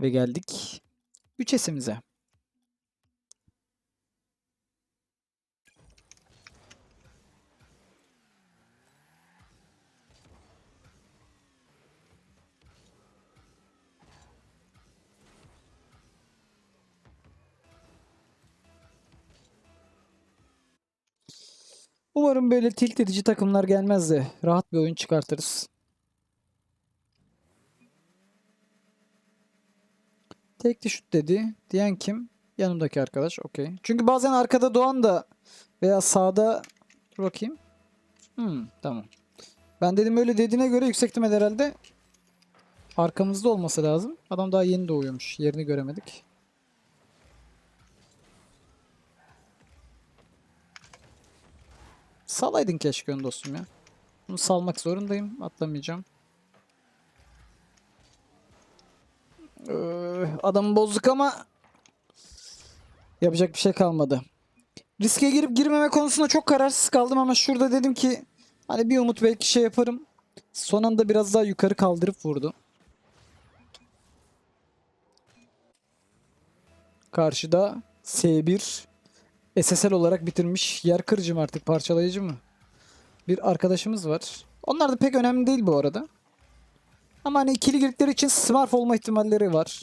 Ve geldik 3 esimize. Umarım böyle tilt edici takımlar gelmez de rahat bir oyun çıkartırız. Tekli şut dedi. Diyen kim? Yanımdaki arkadaş. Okey. Çünkü bazen arkada doğan da veya sağda dur bakayım. Hmm, tamam. Ben dedim öyle dediğine göre yüksek ihtimal herhalde arkamızda olması lazım. Adam daha yeni doğuyormuş. Yerini göremedik. Salaydın keşke ön dostum ya. Bunu salmak zorundayım. Atlamayacağım. Ee, adamı bozduk ama yapacak bir şey kalmadı. Riske girip girmeme konusunda çok kararsız kaldım ama şurada dedim ki hani bir umut belki şey yaparım. Son anda biraz daha yukarı kaldırıp vurdu. Karşıda S1 SSL olarak bitirmiş yer kırıcı mı artık parçalayıcı mı? Bir arkadaşımız var. Onlar da pek önemli değil bu arada. Ama hani ikili girdikleri için smurf olma ihtimalleri var.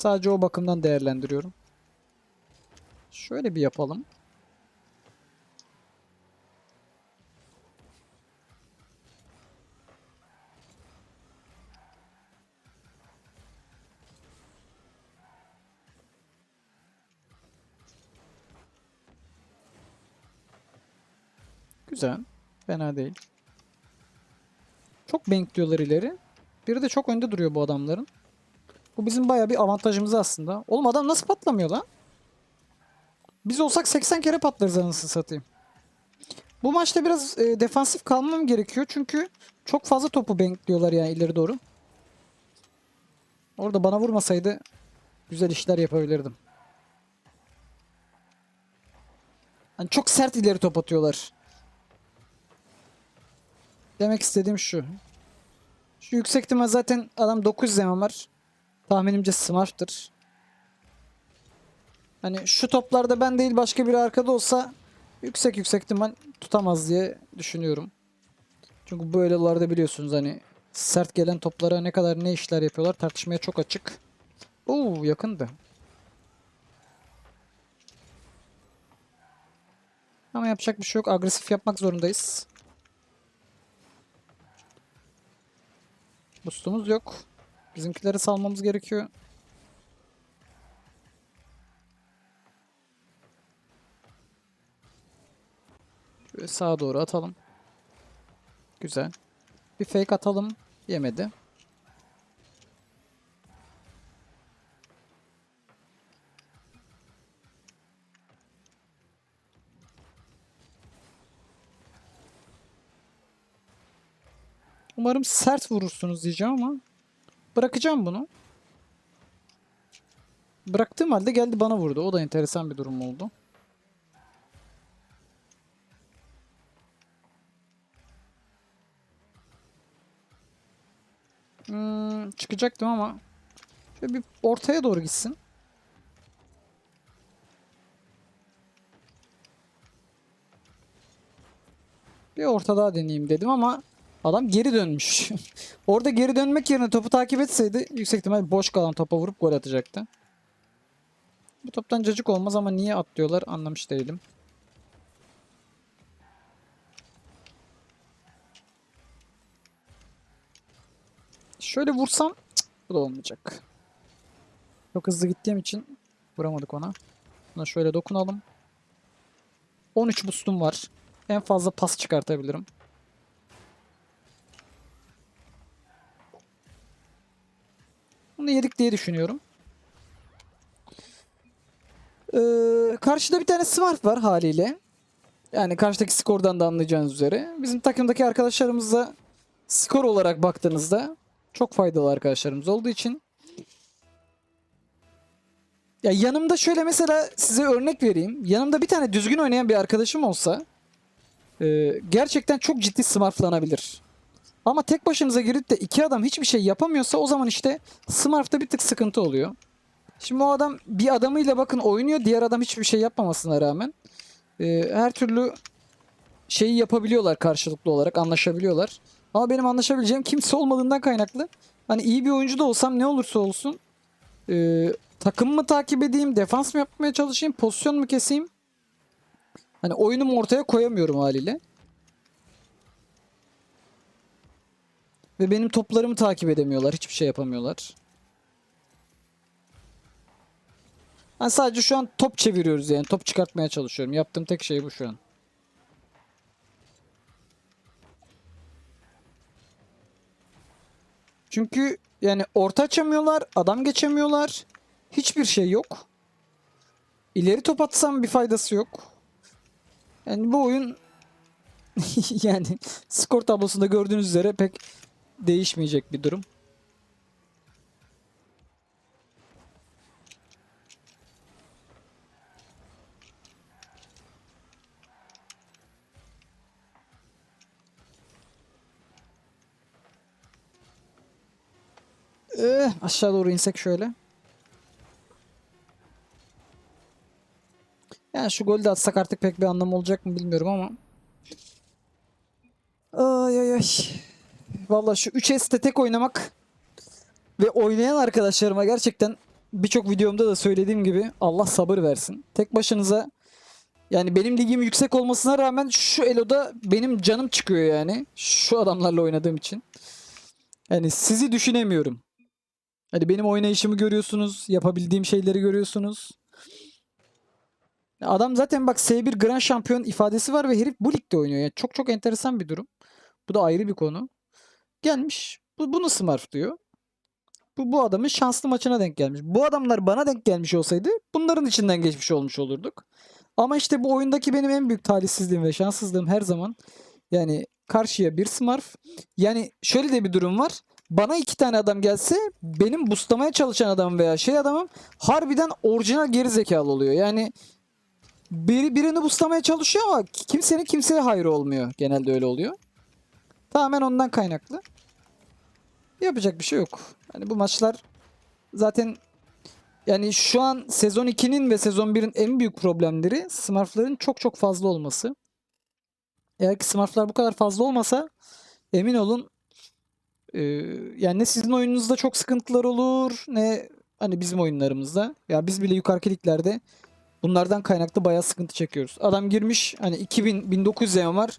Sadece o bakımdan değerlendiriyorum. Şöyle bir yapalım. Güzel. Fena değil. Çok bankliyorlar ileri. Biri de çok önde duruyor bu adamların. Bu bizim baya bir avantajımız aslında. Oğlum adam nasıl patlamıyor lan? Biz olsak 80 kere patlarız anasını satayım. Bu maçta biraz e, defansif kalmam gerekiyor. Çünkü çok fazla topu bankliyorlar yani ileri doğru. Orada bana vurmasaydı güzel işler yapabilirdim. Hani çok sert ileri top atıyorlar. Demek istediğim şu. Şu yüksek ihtimal zaten adam 900 zaman var. Tahminimce Smurf'tır. Hani şu toplarda ben değil başka biri arkada olsa yüksek yüksek ihtimal tutamaz diye düşünüyorum. Çünkü böylelarda biliyorsunuz hani sert gelen toplara ne kadar ne işler yapıyorlar tartışmaya çok açık. Oo yakındı. Ama yapacak bir şey yok. Agresif yapmak zorundayız. Boostumuz yok. Bizimkileri salmamız gerekiyor. Şöyle sağa doğru atalım. Güzel. Bir fake atalım. Yemedi. Umarım sert vurursunuz diyeceğim ama bırakacağım bunu. Bıraktığım halde geldi bana vurdu. O da enteresan bir durum oldu. Hmm, çıkacaktım ama şöyle bir ortaya doğru gitsin. Bir orta daha deneyeyim dedim ama adam geri dönmüş. Orada geri dönmek yerine topu takip etseydi yüksek ihtimal boş kalan topa vurup gol atacaktı. Bu toptan cacık olmaz ama niye atlıyorlar anlamış değilim. Şöyle vursam cık, bu da olmayacak. Çok hızlı gittiğim için vuramadık ona. Buna şöyle dokunalım. 13 boostum var. En fazla pas çıkartabilirim. Bunu yedik diye düşünüyorum. Ee, karşıda bir tane Smurf var haliyle. Yani karşıdaki skordan da anlayacağınız üzere. Bizim takımdaki arkadaşlarımız da skor olarak baktığınızda çok faydalı arkadaşlarımız olduğu için. Ya yanımda şöyle mesela size örnek vereyim. Yanımda bir tane düzgün oynayan bir arkadaşım olsa e, gerçekten çok ciddi smurflanabilir. Ama tek başınıza girip de iki adam hiçbir şey yapamıyorsa o zaman işte Smurf'ta bir tık sıkıntı oluyor. Şimdi o adam bir adamıyla bakın oynuyor. Diğer adam hiçbir şey yapmamasına rağmen. e, her türlü şeyi yapabiliyorlar karşılıklı olarak. Anlaşabiliyorlar. Ama benim anlaşabileceğim kimse olmadığından kaynaklı. Hani iyi bir oyuncu da olsam ne olursa olsun e, takım mı takip edeyim, defans mı yapmaya çalışayım, pozisyon mu keseyim? Hani oyunumu ortaya koyamıyorum haliyle. Ve benim toplarımı takip edemiyorlar. Hiçbir şey yapamıyorlar. Ben sadece şu an top çeviriyoruz yani. Top çıkartmaya çalışıyorum. Yaptığım tek şey bu şu an. Çünkü yani orta açamıyorlar, adam geçemiyorlar. Hiçbir şey yok. İleri top atsam bir faydası yok. Yani bu oyun yani skor tablosunda gördüğünüz üzere pek değişmeyecek bir durum. Eh, aşağı doğru insek şöyle. Yani şu golü de atsak artık pek bir anlamı olacak mı bilmiyorum ama. Ay ay ay. Valla şu 3S'te tek oynamak ve oynayan arkadaşlarıma gerçekten birçok videomda da söylediğim gibi Allah sabır versin. Tek başınıza yani benim ligim yüksek olmasına rağmen şu Elo'da benim canım çıkıyor yani. Şu adamlarla oynadığım için. Yani sizi düşünemiyorum. Hadi benim oynayışımı görüyorsunuz. Yapabildiğim şeyleri görüyorsunuz. Adam zaten bak S1 Grand Şampiyon ifadesi var ve herif bu ligde oynuyor. Yani çok çok enteresan bir durum. Bu da ayrı bir konu. Gelmiş. Bu, bunu Smurf diyor. Bu, bu adamın şanslı maçına denk gelmiş. Bu adamlar bana denk gelmiş olsaydı bunların içinden geçmiş olmuş olurduk. Ama işte bu oyundaki benim en büyük talihsizliğim ve şanssızlığım her zaman yani karşıya bir Smurf. Yani şöyle de bir durum var. Bana iki tane adam gelse benim boostlamaya çalışan adam veya şey adamım harbiden orijinal geri zekalı oluyor. Yani biri birini boostlamaya çalışıyor ama kimsenin kimseye hayrı olmuyor. Genelde öyle oluyor. Tamamen ondan kaynaklı. Yapacak bir şey yok. Hani bu maçlar zaten yani şu an sezon 2'nin ve sezon 1'in en büyük problemleri Smurf'ların çok çok fazla olması. Eğer ki Smurf'lar bu kadar fazla olmasa emin olun e, yani ne sizin oyununuzda çok sıkıntılar olur ne hani bizim oyunlarımızda. Ya biz bile yukarı liglerde bunlardan kaynaklı bayağı sıkıntı çekiyoruz. Adam girmiş hani 2000 1900 EM var.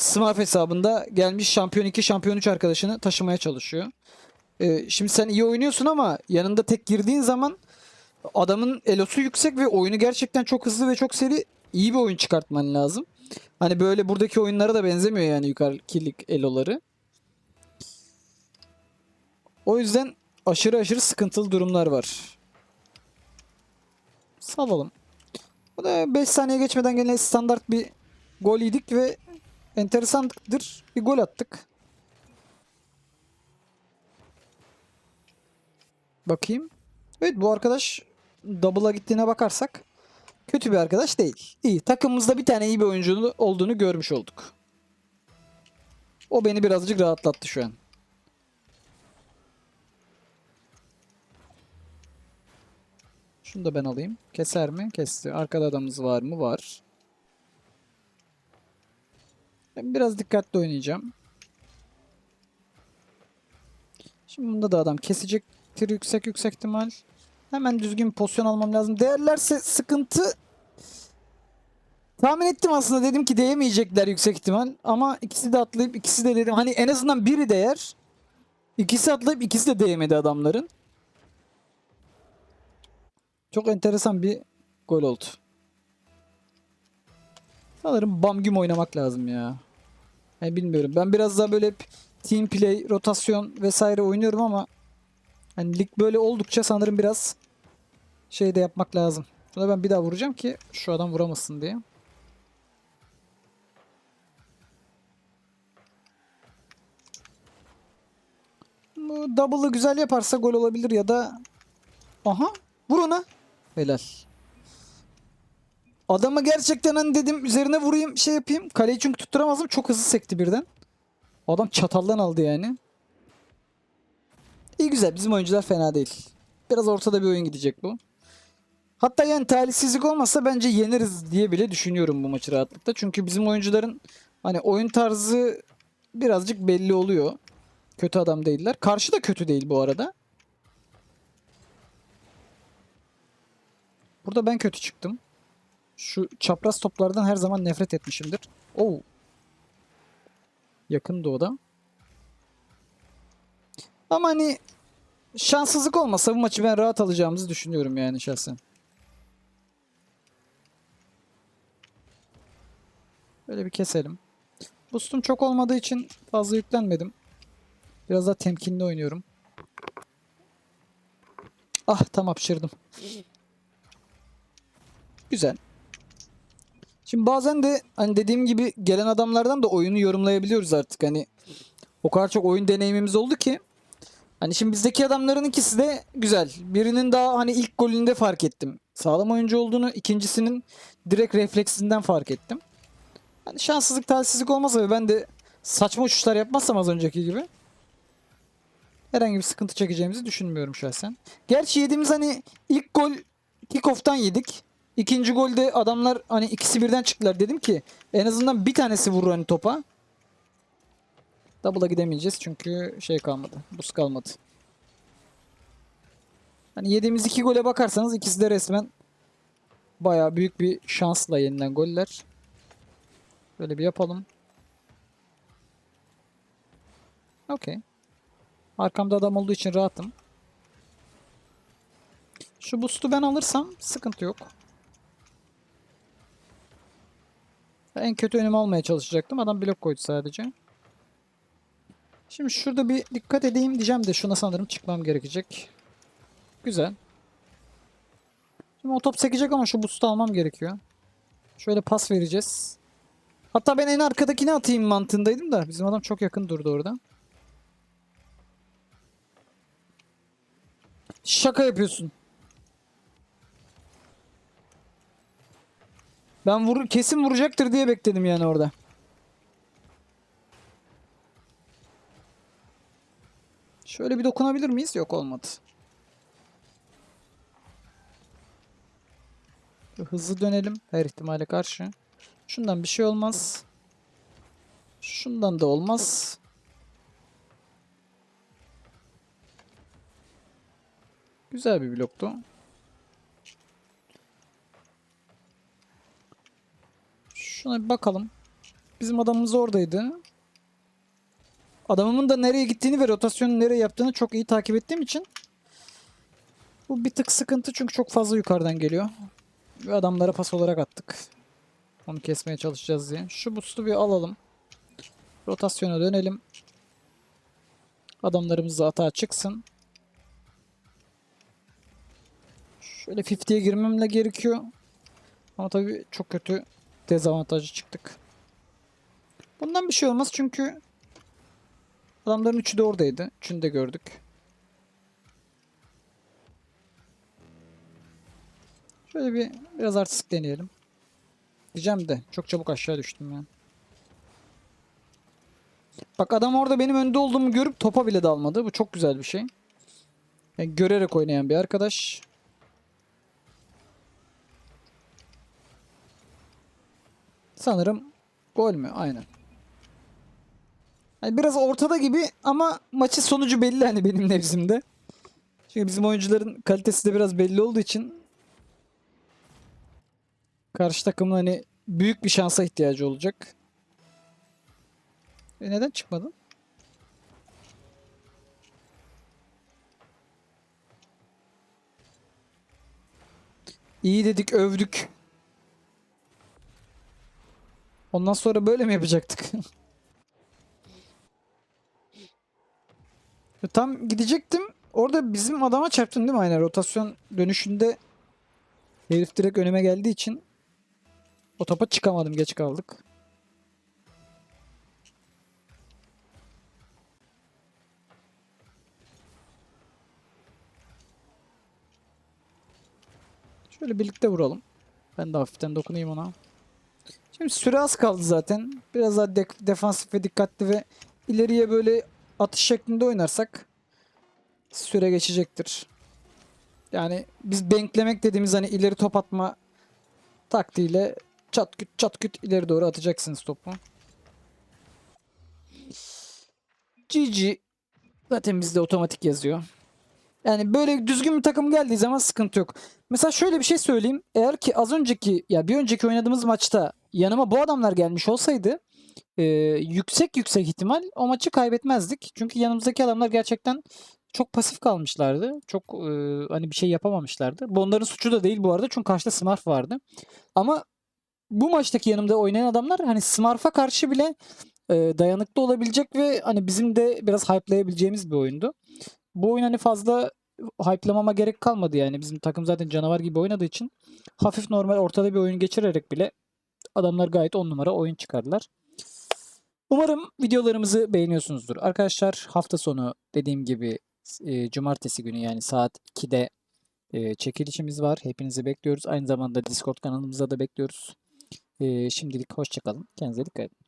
Smurf hesabında gelmiş şampiyon 2 şampiyon 3 arkadaşını taşımaya çalışıyor. Ee, şimdi sen iyi oynuyorsun ama yanında tek girdiğin zaman adamın elosu yüksek ve oyunu gerçekten çok hızlı ve çok seri iyi bir oyun çıkartman lazım. Hani böyle buradaki oyunlara da benzemiyor yani yukarıki lig eloları. O yüzden aşırı aşırı sıkıntılı durumlar var. Salalım. Bu da 5 saniye geçmeden gene standart bir gol yedik ve enteresandır bir gol attık. Bakayım. Evet bu arkadaş double'a gittiğine bakarsak kötü bir arkadaş değil. İyi. Takımımızda bir tane iyi bir oyuncu olduğunu görmüş olduk. O beni birazcık rahatlattı şu an. Şunu da ben alayım. Keser mi? Kesti. Arkada adamımız var mı? Var. Ben biraz dikkatli oynayacağım. Şimdi bunda da adam kesecektir yüksek yüksek ihtimal. Hemen düzgün pozisyon almam lazım. Değerlerse sıkıntı. Tahmin ettim aslında dedim ki değemeyecekler yüksek ihtimal. Ama ikisi de atlayıp ikisi de dedim hani en azından biri değer. İkisi atlayıp ikisi de değmedi adamların. Çok enteresan bir gol oldu. Sanırım bam güm oynamak lazım ya. Yani bilmiyorum. Ben biraz daha böyle team play, rotasyon vesaire oynuyorum ama hani lig böyle oldukça sanırım biraz şey de yapmak lazım. Şuna ben bir daha vuracağım ki şu adam vuramasın diye. Bu double'ı güzel yaparsa gol olabilir ya da aha vur ona. Helal. Adamı gerçekten hani dedim üzerine vurayım şey yapayım. Kaleyi çünkü tutturamazdım. Çok hızlı sekti birden. Adam çataldan aldı yani. İyi güzel. Bizim oyuncular fena değil. Biraz ortada bir oyun gidecek bu. Hatta yani talihsizlik olmasa bence yeneriz diye bile düşünüyorum bu maçı rahatlıkla. Çünkü bizim oyuncuların hani oyun tarzı birazcık belli oluyor. Kötü adam değiller. Karşı da kötü değil bu arada. Burada ben kötü çıktım. Şu çapraz toplardan her zaman nefret etmişimdir. Oo. Yakın doğuda. Ama hani şanssızlık olmasa bu maçı ben rahat alacağımızı düşünüyorum yani şahsen. Böyle bir keselim. Boostum çok olmadığı için fazla yüklenmedim. Biraz daha temkinli oynuyorum. Ah tam hapşırdım. Güzel. Şimdi bazen de hani dediğim gibi gelen adamlardan da oyunu yorumlayabiliyoruz artık. Hani o kadar çok oyun deneyimimiz oldu ki. Hani şimdi bizdeki adamların ikisi de güzel. Birinin daha hani ilk golünde fark ettim. Sağlam oyuncu olduğunu, ikincisinin direkt refleksinden fark ettim. Hani şanssızlık, talihsizlik olmasa ve ben de saçma uçuşlar yapmazsam az önceki gibi herhangi bir sıkıntı çekeceğimizi düşünmüyorum şahsen. Gerçi yediğimiz hani ilk gol kick-off'tan yedik. İkinci golde adamlar hani ikisi birden çıktılar. Dedim ki en azından bir tanesi vurur hani topa. Double'a gidemeyeceğiz çünkü şey kalmadı. Buz kalmadı. Hani yediğimiz iki gole bakarsanız ikisi de resmen bayağı büyük bir şansla yenilen goller. Böyle bir yapalım. Okey. Arkamda adam olduğu için rahatım. Şu boost'u ben alırsam sıkıntı yok. En kötü önümü almaya çalışacaktım. Adam blok koydu sadece. Şimdi şurada bir dikkat edeyim diyeceğim de şuna sanırım çıkmam gerekecek. Güzel. Şimdi o top sekecek ama şu boost'u almam gerekiyor. Şöyle pas vereceğiz. Hatta ben en arkadakini atayım mantığındaydım da bizim adam çok yakın durdu orada. Şaka yapıyorsun. Ben vur kesin vuracaktır diye bekledim yani orada. Şöyle bir dokunabilir miyiz? Yok olmadı. Hızlı dönelim her ihtimale karşı. Şundan bir şey olmaz. Şundan da olmaz. Güzel bir bloktu. Şuna bir bakalım. Bizim adamımız oradaydı. Adamımın da nereye gittiğini ve rotasyonu nereye yaptığını çok iyi takip ettiğim için bu bir tık sıkıntı çünkü çok fazla yukarıdan geliyor. Ve adamlara pas olarak attık. Onu kesmeye çalışacağız diye. Şu boost'u bir alalım. Rotasyona dönelim. Adamlarımız da atağa çıksın. Şöyle 50'ye girmemle gerekiyor. Ama tabii çok kötü dezavantajlı çıktık. Bundan bir şey olmaz çünkü adamların üçü de oradaydı. Üçünü de gördük. Şöyle bir biraz artistik deneyelim. Diyeceğim de çok çabuk aşağı düştüm ya. Bak adam orada benim önde olduğumu görüp topa bile dalmadı. Bu çok güzel bir şey. Yani görerek oynayan bir arkadaş. Sanırım gol mü? Aynen. Yani biraz ortada gibi ama maçın sonucu belli hani benim nezdimde. Çünkü bizim oyuncuların kalitesi de biraz belli olduğu için karşı takımın hani büyük bir şansa ihtiyacı olacak. E neden çıkmadın? İyi dedik, övdük. Ondan sonra böyle mi yapacaktık? Tam gidecektim. Orada bizim adama çarptın değil mi? Aynen rotasyon dönüşünde herif direkt önüme geldiği için o topa çıkamadım. Geç kaldık. Şöyle birlikte vuralım. Ben de hafiften dokunayım ona. Şimdi süre az kaldı zaten. Biraz daha de- defansif ve dikkatli ve ileriye böyle atış şeklinde oynarsak süre geçecektir. Yani biz benklemek dediğimiz hani ileri top atma taktiğiyle çat küt çat küt ileri doğru atacaksınız topu. GG zaten bizde otomatik yazıyor. Yani böyle düzgün bir takım geldiği zaman sıkıntı yok. Mesela şöyle bir şey söyleyeyim. Eğer ki az önceki ya bir önceki oynadığımız maçta yanıma bu adamlar gelmiş olsaydı e, yüksek yüksek ihtimal o maçı kaybetmezdik. Çünkü yanımızdaki adamlar gerçekten çok pasif kalmışlardı. Çok e, hani bir şey yapamamışlardı. Bu onların suçu da değil bu arada çünkü karşıda Smurf vardı. Ama bu maçtaki yanımda oynayan adamlar hani Smurf'a karşı bile e, dayanıklı olabilecek ve hani bizim de biraz hype'layabileceğimiz bir oyundu. Bu oyun hani fazla hype'lamama gerek kalmadı yani. Bizim takım zaten canavar gibi oynadığı için hafif normal ortada bir oyun geçirerek bile adamlar gayet 10 numara oyun çıkardılar. Umarım videolarımızı beğeniyorsunuzdur. Arkadaşlar hafta sonu dediğim gibi e, cumartesi günü yani saat 2'de e, çekilişimiz var. Hepinizi bekliyoruz. Aynı zamanda Discord kanalımıza da bekliyoruz. E, şimdilik hoşçakalın. Kendinize dikkat edin.